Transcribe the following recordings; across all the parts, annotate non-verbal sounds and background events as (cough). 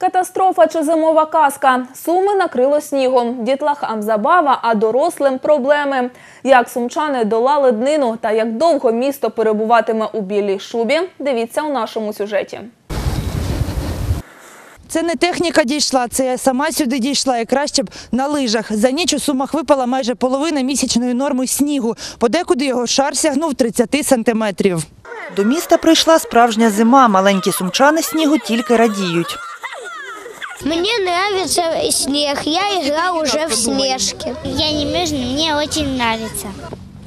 Катастрофа чи зимова казка. Суми накрило снігом. Дітлахам забава, а дорослим проблеми. Як сумчани долали днину та як довго місто перебуватиме у білій шубі, дивіться у нашому сюжеті. Це не техніка дійшла, це я сама сюди дійшла і краще б на лижах. За ніч у Сумах випала майже половина місячної норми снігу. Подекуди його шар сягнув 30 сантиметрів. До міста прийшла справжня зима. Маленькі сумчани снігу тільки радіють. Мне нравится снег. Я играл уже в снежки. Я не мерзну, мне очень нравится.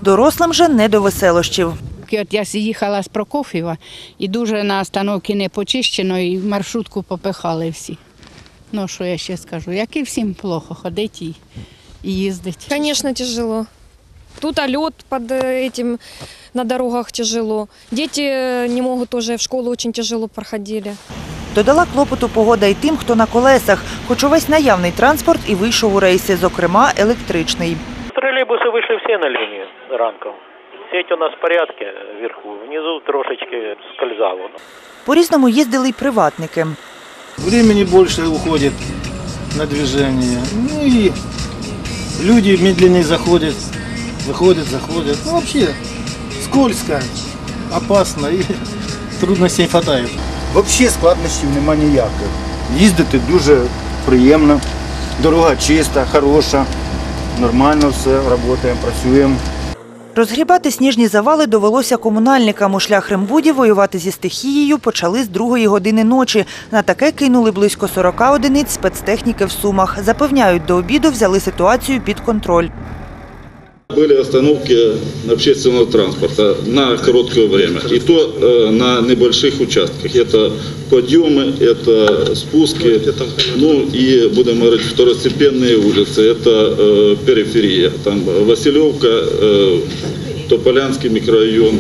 Дорослим же не до веселощів. От я їхала з Прокоф'єва і дуже на остановці не почищено, і в маршрутку попихали всі. Ну, що я ще скажу? Як і всім плохо ходить і, і їздить. Конечно, тяжело. Тут а лед под э, этим на дорогах тяжело. Дети э, не могут тоже в школу очень тяжело проходили. Додала клопоту погода й тим, хто на колесах, хоч увесь наявний транспорт і вийшов у рейси, зокрема електричний. Троллейбусы вышли все на линию ранком. Сеть у нас в порядке вверху, внизу трошечки скользало. По-різному їздили й приватники. Времени больше уходит на движение. Ну и люди медленнее заходят, выходят, заходят. Ну вообще скользко, опасно и (laughs) трудностей хватает. Взагалі складнощів нема ніяких. Їздити дуже приємно, дорога чиста, хороша, нормально все, працюємо, працюємо. Розгрібати сніжні завали довелося комунальникам. У шлях Рембуді воювати зі стихією почали з другої години ночі. На таке кинули близько 40 одиниць спецтехніки в Сумах. Запевняють, до обіду взяли ситуацію під контроль. Были остановки общественного транспорта на короткое время. И то э, на небольших участках. Это подъемы, это спуски, ну и, будем говорить, второстепенные улицы. Это э, периферия. Там Василевка, э, Тополянский микрорайон,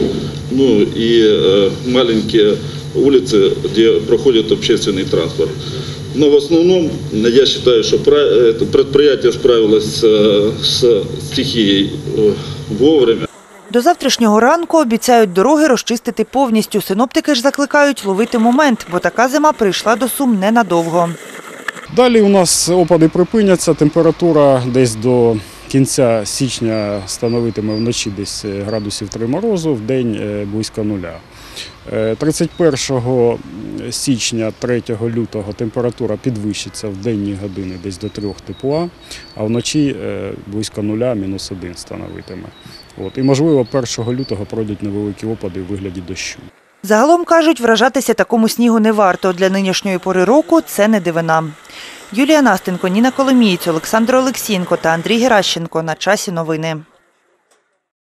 ну и э, маленькие улицы, где проходит общественный транспорт. Но в основном я считаю, что предприятие справилось с, с стихией э, вовремя. До завтрашнього ранку обіцяють дороги розчистити повністю. Синоптики ж закликають ловити момент, бо така зима прийшла до Сум ненадовго. Далі у нас опади припиняться, температура десь до кінця січня становитиме вночі десь е, градусів 3 морозу, в день е, близько нуля. Е, 31 січня, 3 лютого температура підвищиться в денні години десь до 3 тепла, а вночі е, близько нуля, мінус 1 становитиме. От. І можливо 1 лютого пройдуть невеликі опади у вигляді дощу. Загалом кажуть, вражатися такому снігу не варто. Для нинішньої пори року це не дивина. Юлія Настенко, Ніна Коломієць, Олександр Олексінко та Андрій Геращенко. На часі новини.